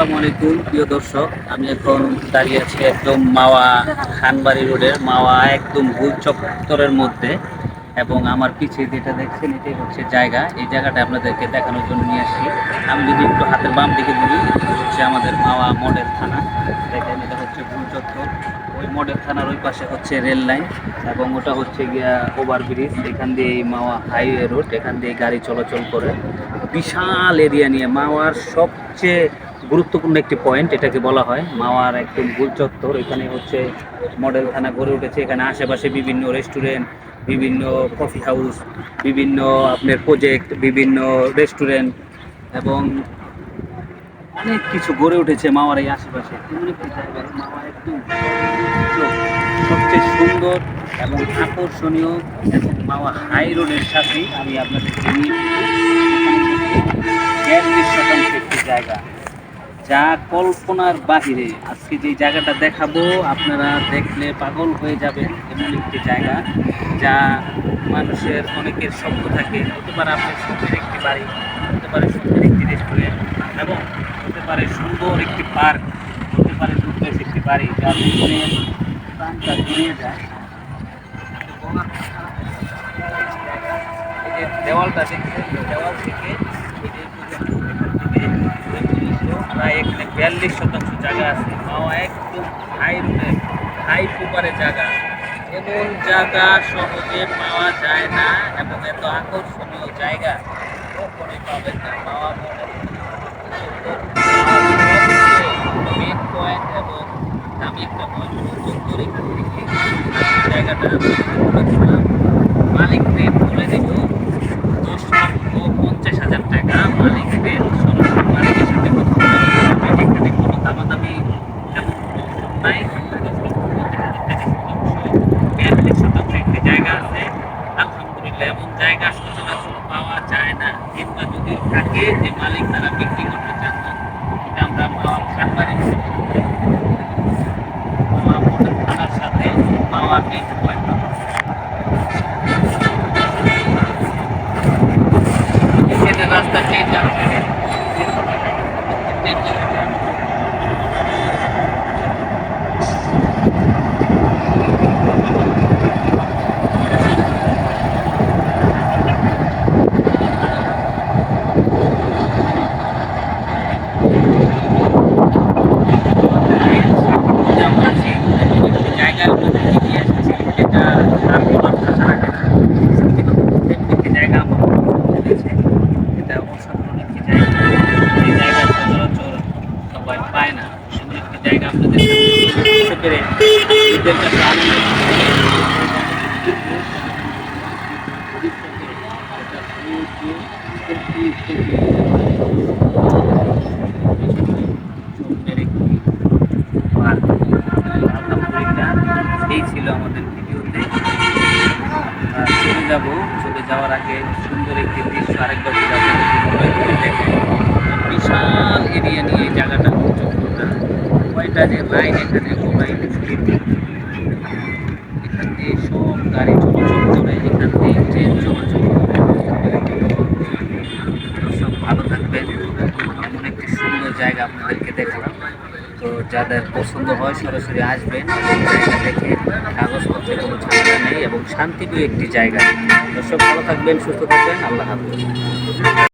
আসসালামু আলাইকুম, প্রিয় দর্শক। আমি এখন দাঁড়িয়ে আছি একদম মাওয়া খানবাড়ি রোডের মাওয়া একদম ভুল চত্বরের মধ্যে। এবং আমার পিছিয়ে যেটা দেখছেন, এটাই হচ্ছে জায়গা। এই জায়গাটা আপনাদেরকে দেখানোর জন্য নিয়ে আসি আমি যদি একটু হাতের বাম দিকে বলি হচ্ছে আমাদের মাওয়া মডেল থানা। দেখেন, এটা হচ্ছে ভুল চত্বর। ওই মডেল থানার ওই পাশে হচ্ছে রেল লাইন। এবং ওটা হচ্ছে গিয়া ওভারব্রিজ এখান দিয়ে এই মাওয়া হাইওয়ে রোড, এখান দিয়ে গাড়ি চলাচল করে। বিশাল এরিয়া নিয়ে মাওয়ার সবচেয়ে গুরুত্বপূর্ণ একটি পয়েন্ট এটাকে বলা হয় মাওয়ার একদম গোল চত্বর। এখানে হচ্ছে মডেল থানা গড়ে উঠেছে। এখানে আশেপাশে বিভিন্ন রেস্টুরেন্ট বিভিন্ন কফি হাউস বিভিন্ন আপনার প্রজেক্ট বিভিন্ন রেস্টুরেন্ট এবং অনেক কিছু গড়ে উঠেছে মাওয়ার এই আশেপাশে। সবচেয়ে সুন্দর এবং আকর্ষণীয় এবং মাওয়া হাই রোডের সাথে আমি আপনাদের শতাংশ একটি জায়গা। যা কল্পনার বাহিরে আজকে যে জায়গাটা দেখাবো, আপনারা দেখলে পাগল হয়ে যাবেন এমন একটি জায়গা যা মানুষের অনেকের স্বপ্ন থাকে। হতে পারে আপনার সুন্দর একটি বাড়ি, হতে পারে সুন্দর একটি রেস্টুরেন্ট এবং হতে পারে সুন্দর একটি পার্ক হতে পারে সুন্দর একটি বাড়ি যা মনের প্রাণটা জুড়িয়ে যায়। দেওয়ালটা দেখছেন দেওয়াল থেকে এই যে পর্যন্ত এখান থেকে প্রায় এখানে বিয়াল্লিশ শতাংশ জায়গা আছে। মাওয়া একদম হাই রোডে হাই পুপারে জায়গা। এমন জায়গা সহজে পাওয়া যায় না এবং এত আকর্ষণীয় জায়গা কখনোই পাবেন না। পাওয়া মেন পয়েন্ট এবং দামি একটা পয়েন্ট এখান জায়গাটা মালিক রেট বলে দেব। দশ লক্ষ পঞ্চাশ হাজার টাকা। মালিক রেট সরাসরি মালিকের সাথে কথা বলে নিতে হবে। এখানে কোনো দামাদামি এমন কোনো অপশন নাই দশ লক্ষ পঞ্চাশ হাজার টাকা শতাংশ বিয়াল্লিশ শতাংশ একটি জায়গা আছে আলহামদুলিল্লাহ এমন জায়গা সচরাচর পাওয়া যায় না। কিংবা যদি থাকে যে মালিক তারা বিক্রি করতে চান না, এটা আমরা পাওয়ার থানার সাথে পাওয়া পয়েন্ট রাস্তা চেঞ্জ আছে একটি জায়গার মধ্যে নিয়ে এসেছি যেটা আর কোনো ভাষা রাখে না তেমনি একটি জায়গা আমার পছন্দ হয়েছে এটা অসাধারণ একটি জায়গা এই জায়গা সচরাচর সবাই পায় না এমন একটি জায়গা আপনাদের সামনে তুলে পেরে নিজের কাছে আনন্দ এই ছিল আমাদের ভিডিওতে। চলে যাব। চলে যাওয়ার আগে সুন্দর একটি দৃশ্য আরেকবার বিশাল এরিয়া নিয়ে এই জায়গাটা চক্রটা কয়টা যে লাইন এখানে স্পিড এখান দিয়ে সব গাড়ি চলাচল করে, এখান দিয়ে ট্রেন চলাচল করে। সব ভালো থাকবেন এমন একটি সুন্দর জায়গা আপনাদেরকে দেখলাম তো যাদের পছন্দ হয় সরাসরি আসবেন। দেখে কাগজপত্রে কোনো ঝামেলা নেই এবং শান্তিপ্রিয় একটি জায়গা। দর্শক, ভালো থাকবেন, সুস্থ থাকবেন। আল্লাহ হাফিজ।